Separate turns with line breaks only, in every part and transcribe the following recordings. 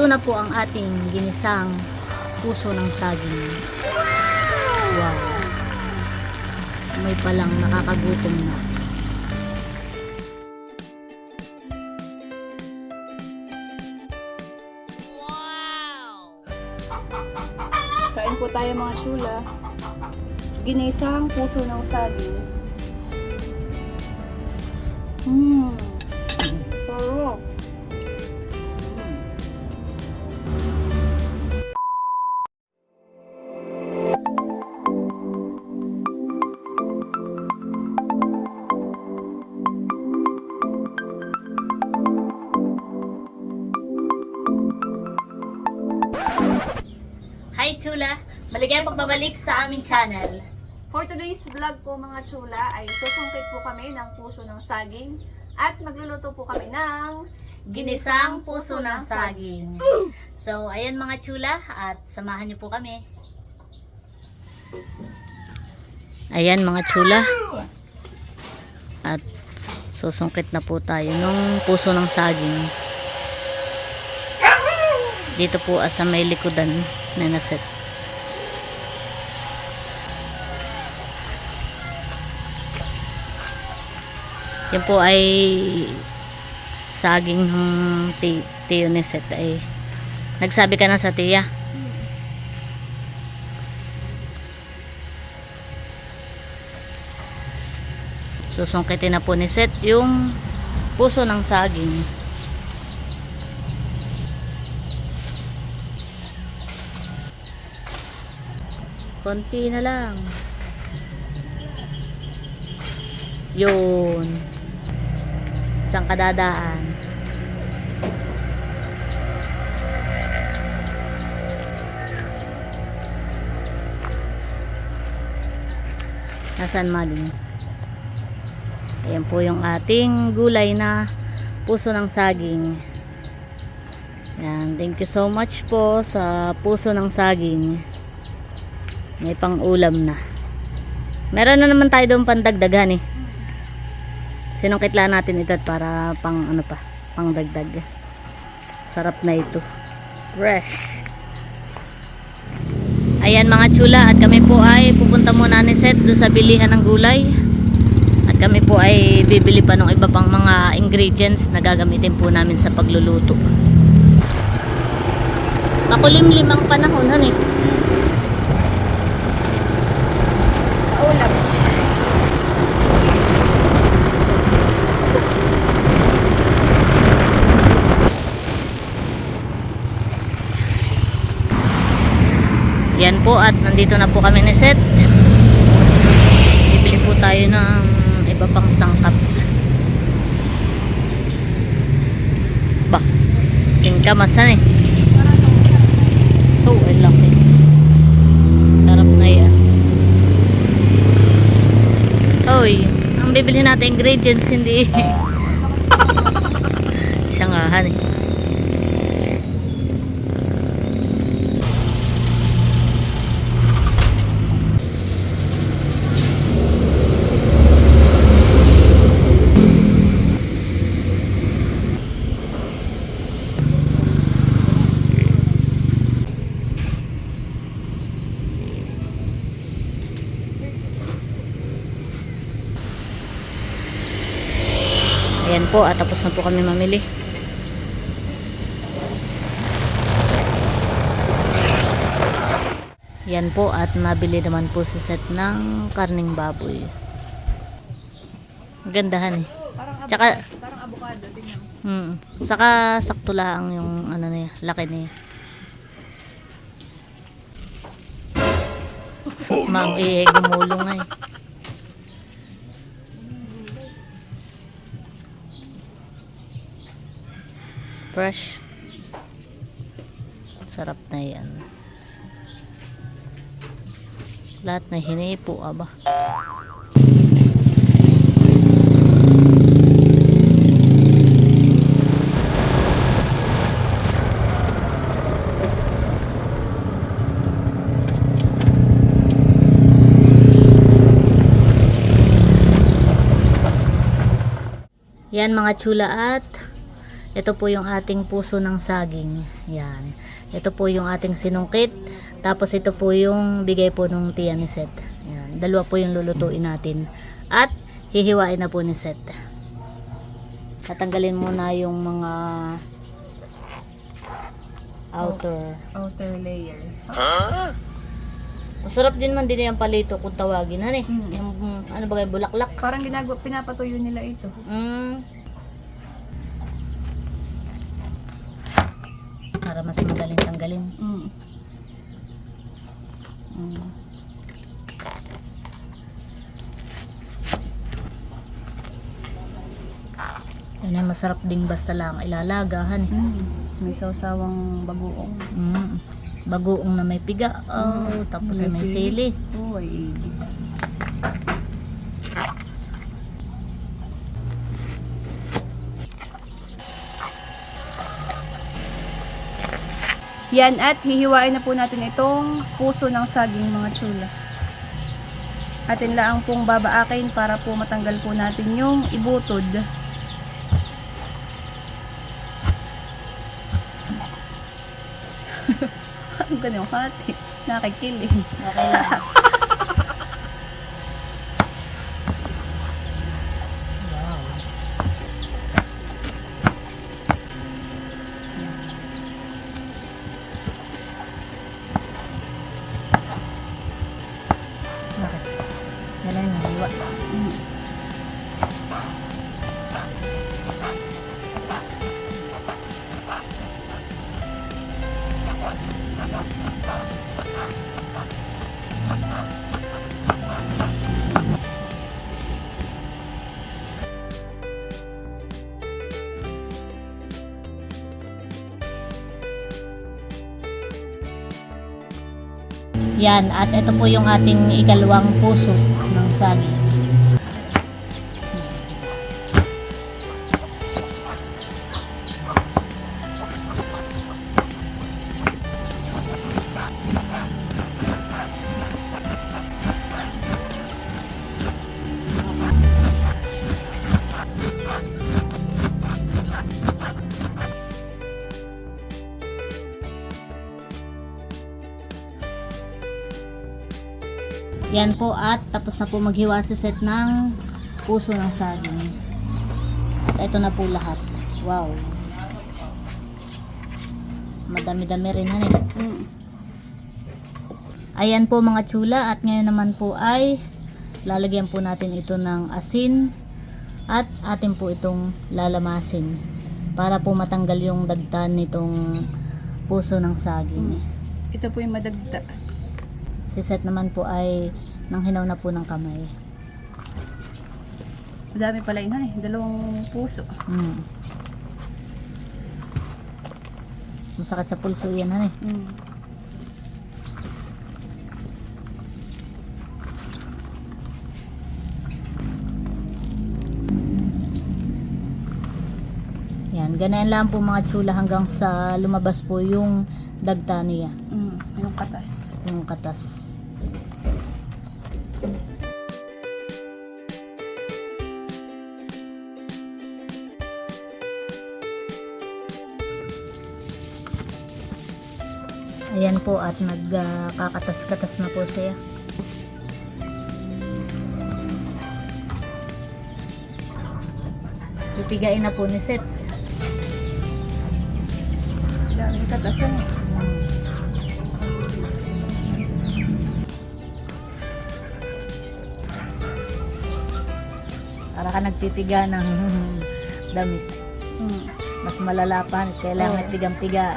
Ito na po ang ating ginisang puso ng saging. Wow! May palang nakakagutom na.
Kain po tayo mga chula. Ginisang puso ng saging. Mmm.
Chula! Maligayang pagbabalik sa aming channel.
For today's vlog po mga chula ay susungkit po kami ng puso ng saging at magluluto po kami ng
Ginisang puso ng saging. So, ayan mga chula at samahan niyo po kami. Ayan mga chula. At susungkit na po tayo ng puso ng saging. Dito po ah, sa may likodan na naset. Yan po ay saging ng ti- tiyo ni Seth ay nagsabi ka na sa tiya. Susungkitin na po ni Seth yung puso ng saging. Konti na lang. Yun. Saan ka dadaan? Nasaan maling? Ayan po yung ating gulay na puso ng saging. Yan, thank you so much po sa puso ng saging. May pang ulam na. Meron na naman tayo doon pandagdagan eh. Sinungkit lang natin ito para pang ano pa, pang dagdag. Sarap na ito. Fresh. Ayan mga chula at kami po ay pupunta muna ni Seth doon sa bilihan ng gulay. At kami po ay bibili pa ng iba pang mga ingredients na gagamitin po namin sa pagluluto. Makulimlim ang panahon, honey.
ulam.
Yan po at nandito na po kami ni Seth. Bibili po tayo ng iba pang sangkap. Ba, singkamasan eh. Oh, ay laki. Sarap na yan. Hoy, ang bibili natin ingredients hindi. Siya nga, honey. Ayan po, at tapos na po kami mamili. Yan po, at nabili naman po si set ng karning baboy. Gandahan eh. Tsaka,
parang avocado. Tingnan.
hmm, saka sakto lang yung ano niya, laki niya. Ma'am, eh, gumulong nga eh. Fresh. Sarap na yan. Lahat na hinipo, aba. Yan mga chula at Ito po yung ating puso ng saging. Yan. Ito po yung ating sinungkit. Tapos ito po yung bigay po nung tiya ni Seth. Yan. Dalawa po yung lulutuin natin. At hihiwain na po ni Seth. Tatanggalin muna yung mga outer.
Outer layer.
Masarap din man din yung palito kung tawagin. Ano eh?
Mm.
Yung, ano ba kayo, bulaklak?
Parang ginagawa, pinapatuyo nila ito.
Mm. Para mas madaling tanggalin.
Mm.
Mm. Yan ay masarap ding basta lang ilalagahan eh.
Mm. May sawsawang bagoong.
Mm. Bagoong na may piga. Oh, tapos ay may sili.
Oo, ay Yan at hihiwain na po natin itong puso ng saging mga tsula. Atin lang pong babaakin para po matanggal po natin yung ibutod. Ang ganun hati. Nakikilig.
Okay Yan, at ito po yung ating ikalawang puso ng saging. Yan po at tapos na po maghiwa si set ng puso ng saging. At ito na po lahat. Wow. Madami-dami rin han eh. Ayan po mga tsula at ngayon naman po ay lalagyan po natin ito ng asin at atin po itong lalamasin para po matanggal yung dagtan nitong puso ng saging.
Ito po yung madagda.
Si Seth naman po ay nang hinaw na po ng kamay.
Madami pala yun eh. Dalawang puso.
Mm. Masakit sa pulso yan, han eh.
Mm.
Yan, ganyan lang po mga tsula hanggang sa lumabas po yung dagta niya,
Mm. Yung katas.
yung katas. Ayan po at nagkakatas-katas na po siya. Pipigain na po ni Seth.
Daming katas yan eh.
Para ka nagpipiga ng damit.
Mm.
Mas malala pa, kailangan
Oo.
tigang-tiga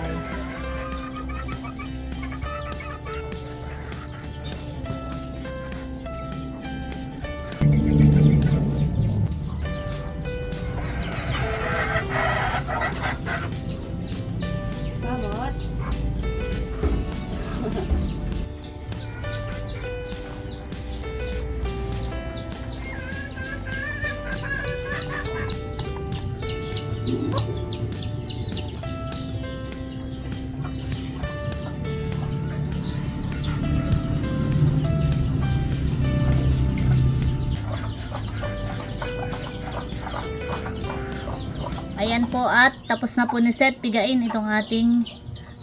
po at tapos na po ni Seth pigain itong ating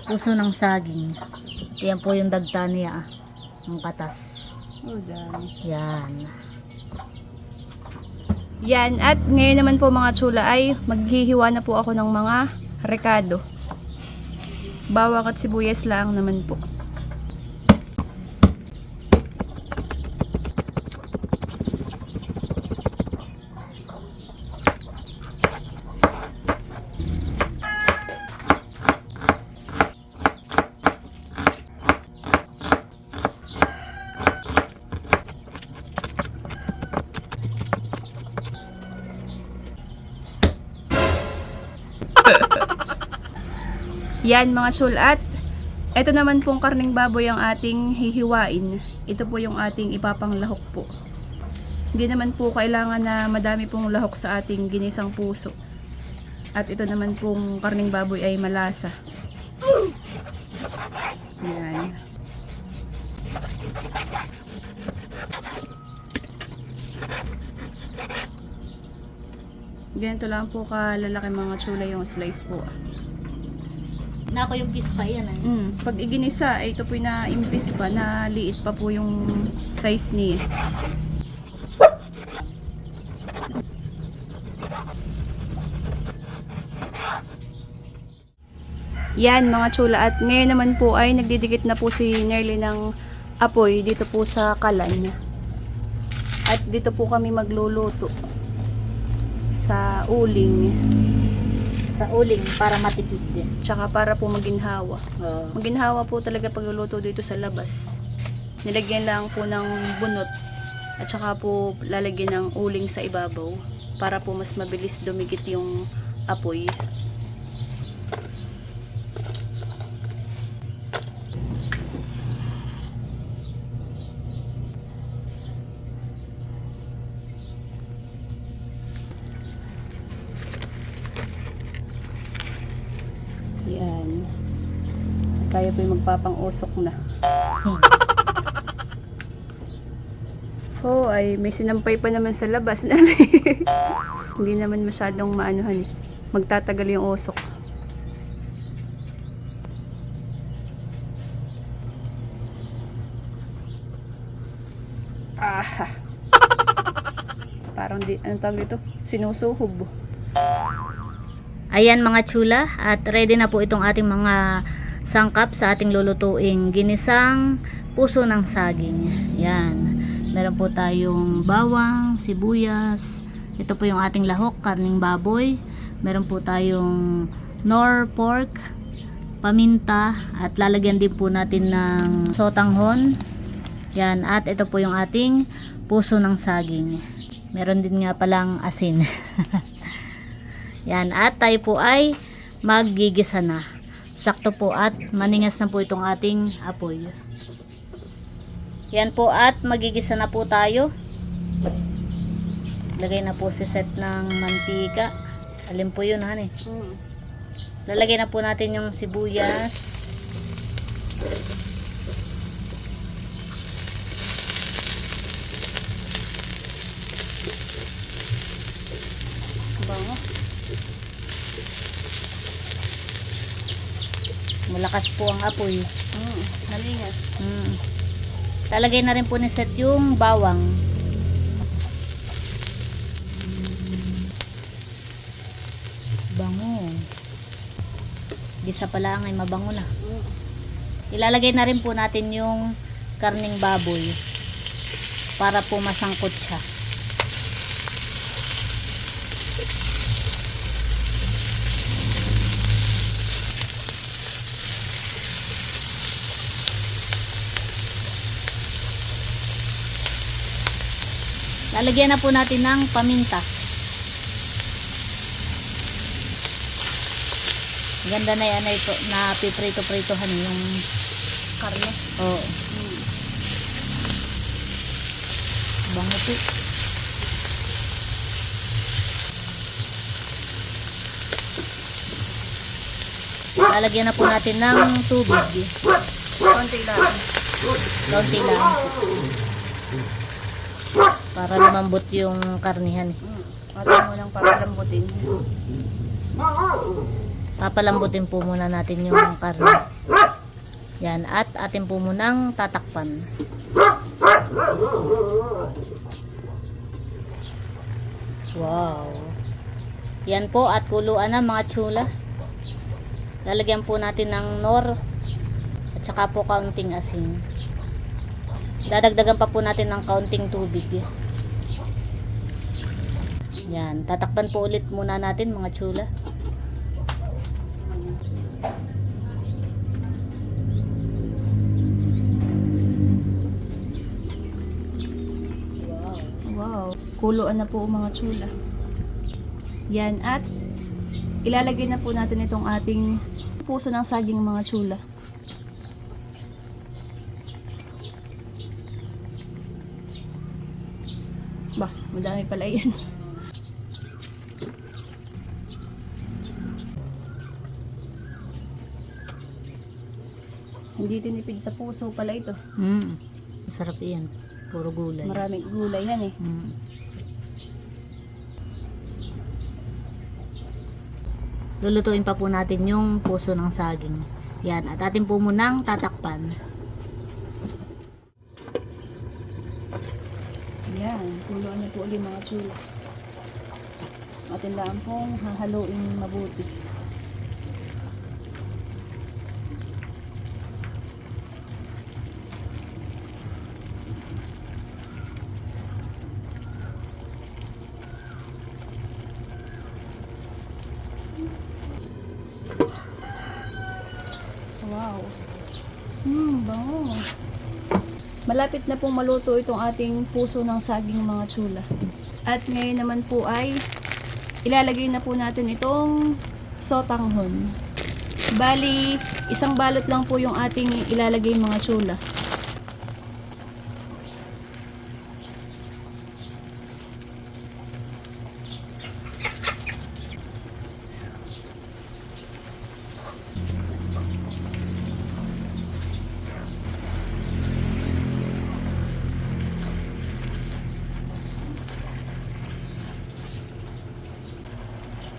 puso ng saging. Yan po yung dagta niya. ah. Ang katas.
Oh, dami.
Yan.
Yan, at ngayon naman po mga tsula ay maghihiwa na po ako ng mga rekado. Bawang at sibuyas lang naman po. Yan mga tsul at ito naman pong karning baboy ang ating hihiwain. Ito po yung ating ipapanglahok po. Hindi naman po kailangan na madami pong lahok sa ating ginisang puso. At ito naman pong karning baboy ay malasa. Yan. Ganito lang po kalalaki mga tsula yung slice po.
Nako yung pispa yan eh.
Mm, pag iginisa, ay ito po na impis pa, na liit pa po yung size niya. Yan mga chula at ngayon naman po ay nagdidikit na po si Nerly ng apoy dito po sa kalan. At dito po kami magluluto sa uling
Sa uling para matipid din.
tsaka para po maginhawa.
Oo.
Maginhawa po talaga pagluluto dito sa labas. Nilagyan lang po ng bunot at saka po lalagyan ng uling sa ibabaw para po mas mabilis dumikit yung apoy. Yung magpapang-usok na. Oh, ay may sinampay pa naman sa labas. Hindi naman masyadong maanuhan eh. Magtatagal yung usok. Ah. Parang di, anong tawag dito? Sinusuhog.
Ayan mga chula at ready na po itong ating mga sangkap sa ating lulutuing ginisang puso ng saging. Yan. Meron po tayong bawang, sibuyas. Ito po yung ating lahok, karning baboy. Meron po tayong nor pork, paminta at lalagyan din po natin ng sotanghon. Yan. At ito po yung ating puso ng saging. Meron din nga palang asin. Yan, at tayo po ay maggigisa na. Sakto po at maningas na po itong ating apoy. Yan po at magigisa na po tayo. Lagay na po si set ng mantika. Alin po yun, honey?
Mm.
Lalagay na po natin yung sibuyas. Malakas po ang apoy.
Mm. Nalingas.
Mm. Lalagay na rin po ni set yung bawang. Bango. Gisa pa lang ay mabango na.
Mm.
Ilalagay na rin po natin yung karning baboy para po masangkot siya. Lalagyan na po natin ng paminta. Ganda na yan ay ito, na piprito-pritohan yung
Karne.
Oo. Bango po. Lalagyan na po natin ng tubig.
Konti lang.
Konti lang. Para lumambot yung karnihan.
Mm. Pati mo lang para lambutin.
Papalambutin po muna natin yung karne. Yan, at atin po munang tatakpan. Wow. Yan po at kuluan na mga tsula. Lalagyan po natin ng nor at saka po kaunting asin. Dadagdagan pa po natin ng kaunting tubig. Yan, tatakpan po ulit muna natin mga tsula.
Wow. Kuluan na po mga tsula. Yan at ilalagay na po natin itong ating puso ng saging mga tsula. Bah, madami pala yan. Hindi tinipid sa puso pala ito.
Mm. Masarap yan. Puro gulay.
Maraming gulay yan eh.
Mm. Lulutuin pa po natin yung puso ng saging. Yan. At atin po munang tatakpan.
Yan, kuluan niyo po ulit mga chula. Atin lang pong hahaluin mabuti. Wow. Hmm, bango. Malapit na pong maluto itong ating puso ng saging mga tsula. At ngayon naman po ay ilalagay na po natin itong sotanghon. Bali, isang balot lang po yung ating ilalagay mga tsula.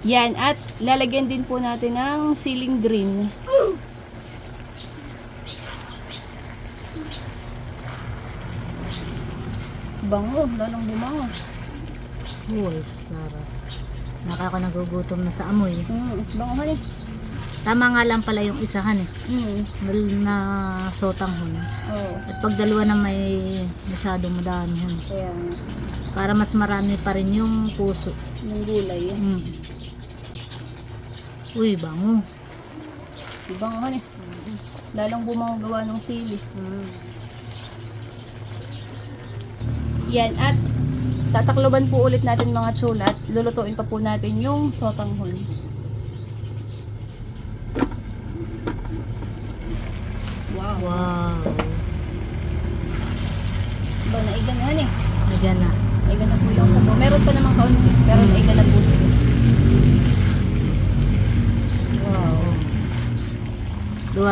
Yan, at lalagyan din po natin ng ceiling green. Bango, lalong bumango.
Uy, sarap. Nakaka nagugutom na sa amoy.
Mm, bango honey.
Tama nga lang pala yung isahan eh.
Mm,
na sotang hun.
oh,
At pag dalawa na may masyadong madami
nga.
Para mas marami pa rin yung puso.
Yung gulay. eh.
Mm. Uy, bango.
Bango honey. Lalong bumango gawa ng sili. Yan, at tatakloban po ulit natin mga tsula at lulutuin pa po natin yung sotanghon. Wow.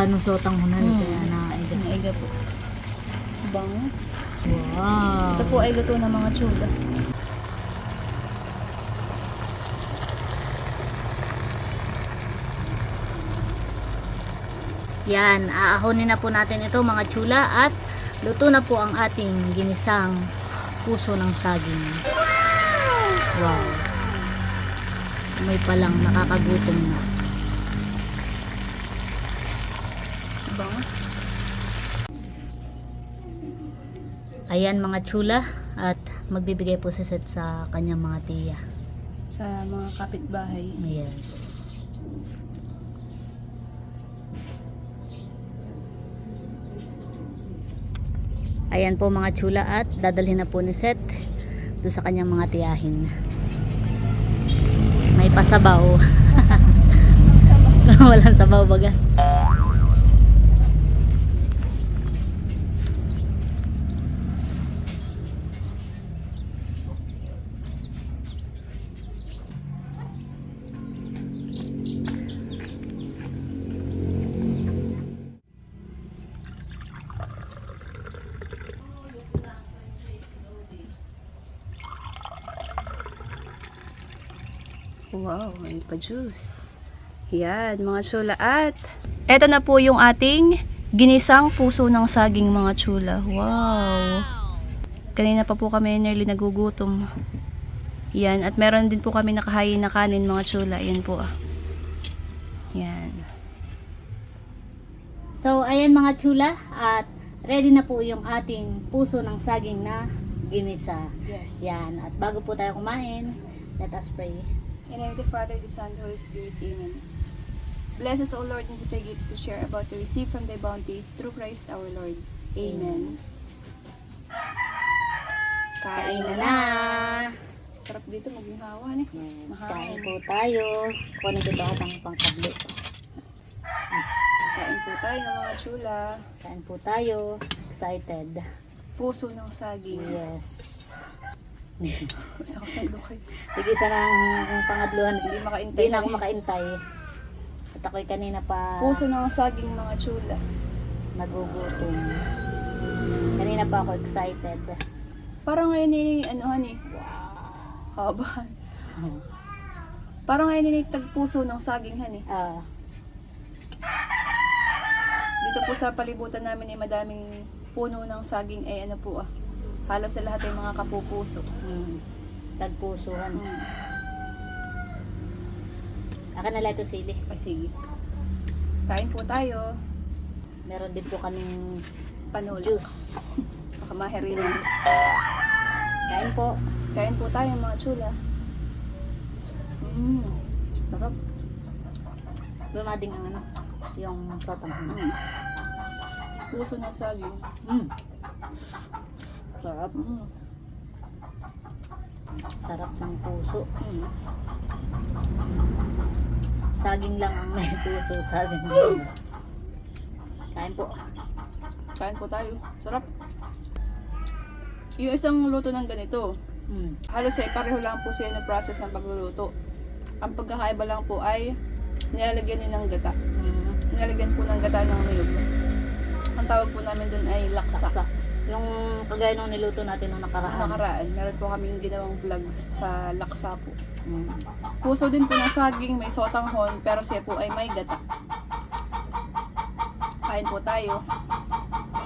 Duwa ng sotang hunan.
Mm.
Kaya na ayan.
Naiga po. Bango.
Wow.
Ito po ay luto ng mga tsula.
Yan, aahonin na po natin ito mga tsula at luto na po ang ating ginisang puso ng saging. Wow. May palang nakakagutom na.
Bango.
Ayan mga tsula at magbibigay po si Seth sa kanyang mga tiya.
Sa mga kapitbahay.
Yes. Ayan po mga tsula at dadalhin na po ni Seth doon sa kanyang mga tiyahin. May pasabaw. Walang sabaw baga.
Wow, may pa-juice. Yan, mga chula. At eto na po yung ating ginisang puso ng saging mga chula. Wow. Kanina pa po kami nearly nagugutom. Yan, at meron din po kami nakahayin na kanin mga chula. Yan po ah. Yan.
So, ayan mga chula, at ready na po yung ating puso ng saging na ginisa.
Yes.
Yan, at bago po tayo kumain, let us pray.
In the name of the Father, the Son, the Holy Spirit. Amen. Bless us, O Lord, and this I gifts to share about to receive from thy bounty through Christ our Lord. Amen.
Kain na na!
Sarap dito maghawa eh.
Yes,
Mahal.
kain po tayo. Kunin ko ba ang pangkablo?
Kain po tayo mga chula.
Kain po tayo. Excited.
Puso ng saging.
Yes.
Sa kasando kayo.
Tig-isa ng pangadluhan.
Hindi makaintay
Hindi na ako
eh.
makaintay. At ako'y kanina pa
Puso ng saging mga chula.
nagugutom. Kanina pa ako excited.
Parang ngayon ni ano hani. Haba. Parang ngayon ni tagpuso ng saging hani.
Ah,
Dito po sa palibutan namin ay madaming puno ng saging ay ano po ah. Halos sa lahat ay mga kapupuso.
mm, tagpusuhan.
Hmm.
Akin na ito sili.
Ay sige. Kain po tayo.
Meron din po kaming
Panulak.
juice.
Baka maherinan.
Kain po.
Kain po tayo mga chula. Mm. Sarap.
Lumading ang ano, yung sotang.
Mm. Puso ng saging.
Mm. Sarap.
Mm.
Sarap ng puso.
Mm.
Saging lang ang may puso, sabi ng Kain po.
Kain po tayo. Sarap. Yung isang luto ng ganito,
Mm.
halos ay pareho lang po siya ng process ng pagluluto. Ang pagkakaiba lang po ay nilalagyan nyo ng gata.
Mm.
Nilalagyan po ng gata ng niyog. Ang tawag po namin dun ay laksa.
Saksa. Yung kagaya nung niluto natin nung nakaraan.
nakaraan, meron po kaming ginawang vlog sa laksa po.
Mm.
Puso din po ng saging, may sotanghon, pero siya po ay may gata. Kain po tayo.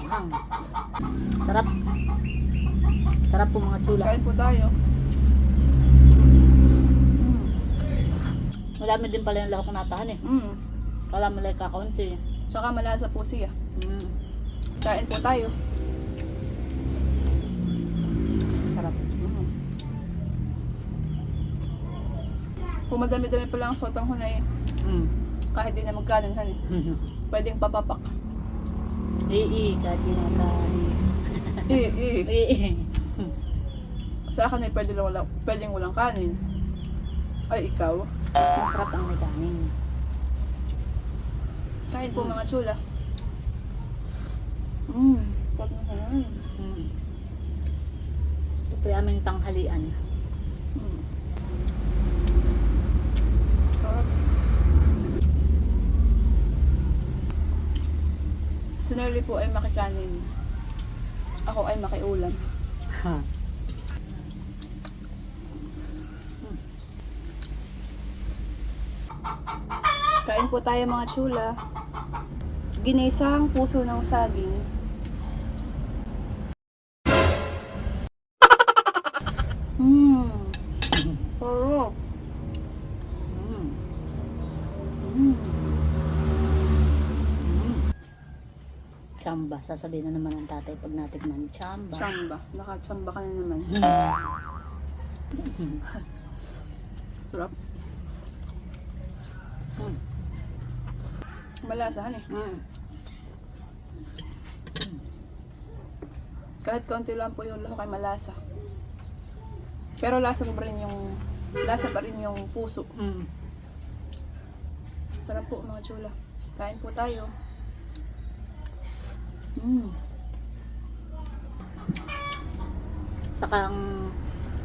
Ang. Sarap. Sarap po mga chula.
Kain po tayo.
Madami din pala yung lahok na natahan eh.
Mm.
Kala mo lang kakaunti.
Tsaka malasa po siya.
Mm.
Kain po tayo. Kung madami-dami pa lang ang sotanghon ay
Mm.
kahit di na magkanan eh. Pwedeng papapak.
Ii, kahit kinakain.
Eh, eh.
Ii.
Sa akin ay pwede lang wala, pwedeng walang kanin. Ay, ikaw.
Mas masarap ang may kanin.
Kain po mga chula. Mmm. Pag naman.
Mm. Ito po yung aming tanghalian.
Mm. Sarap. Si Nerly po ay makikanin. Ako ay makiulam.
Ha.
Kain po tayo mga chula. Ginisang puso ng saging.
Chamba. Sasabihin na naman ng tatay pag natikman. Chamba.
Chamba. Nakachamba ka na naman. Sarap.
Mm.
Malasahan eh.
Mm.
Kahit konti lang po yung lahok ay malasa. Pero lasa pa rin yung lasa pa rin yung puso.
Mm.
Sarap po mga chula. Kain po tayo. Mm.
Saka ang,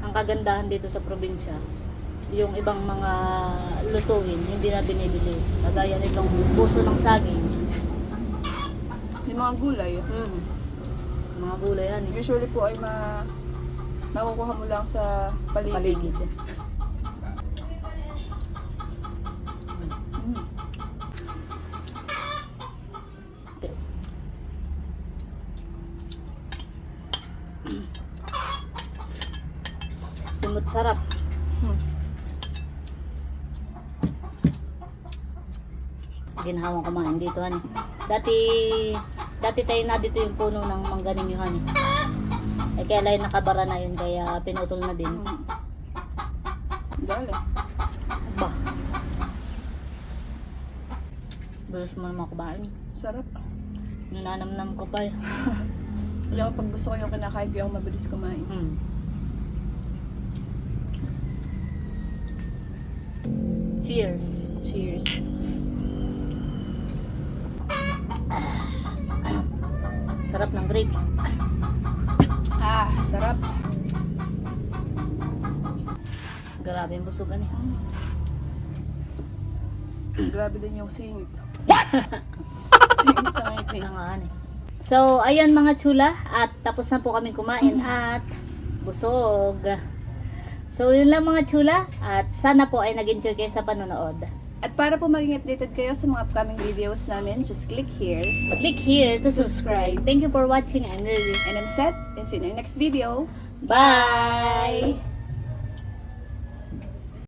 ang kagandahan dito sa probinsya, yung ibang mga lutuin, hindi na binibili. Kagaya nitong puso ng saging.
Yung mga gulay,
Mm. Mga gulay yan eh.
usually po ay ma makukuha mo lang sa
Sa
paligid.
paligid. Sarap.
Hmm.
Ginhawang kumain dito, hani. Dati, dati tayo na dito yung puno ng mangga ninyo, hani. Eh, kaya lang nakabara na yun, kaya pinutol na din.
Hmm. Dali.
Ba. Bilis mo naman kumain.
Sarap.
Nananamnam ko pa eh.
Alam mo, pag gusto ko yung kinakain, kaya ako mabilis kumain.
Hmm. Cheers.
Cheers.
Sarap ng grapes.
Ah, sarap.
Grabe yung busugan eh.
Grabe din yung singit. singit sa ngipin.
Pinangaan eh. So, ayun mga chula. At tapos na po kami kumain at busog. So, yun lang mga chula. At sana po ay nag-enjoy kayo sa panonood.
At para po maging updated kayo sa mga upcoming videos namin, just click here.
Click here to subscribe. Thank you for watching and really.
And I'm set, and see you in our next video.
Bye!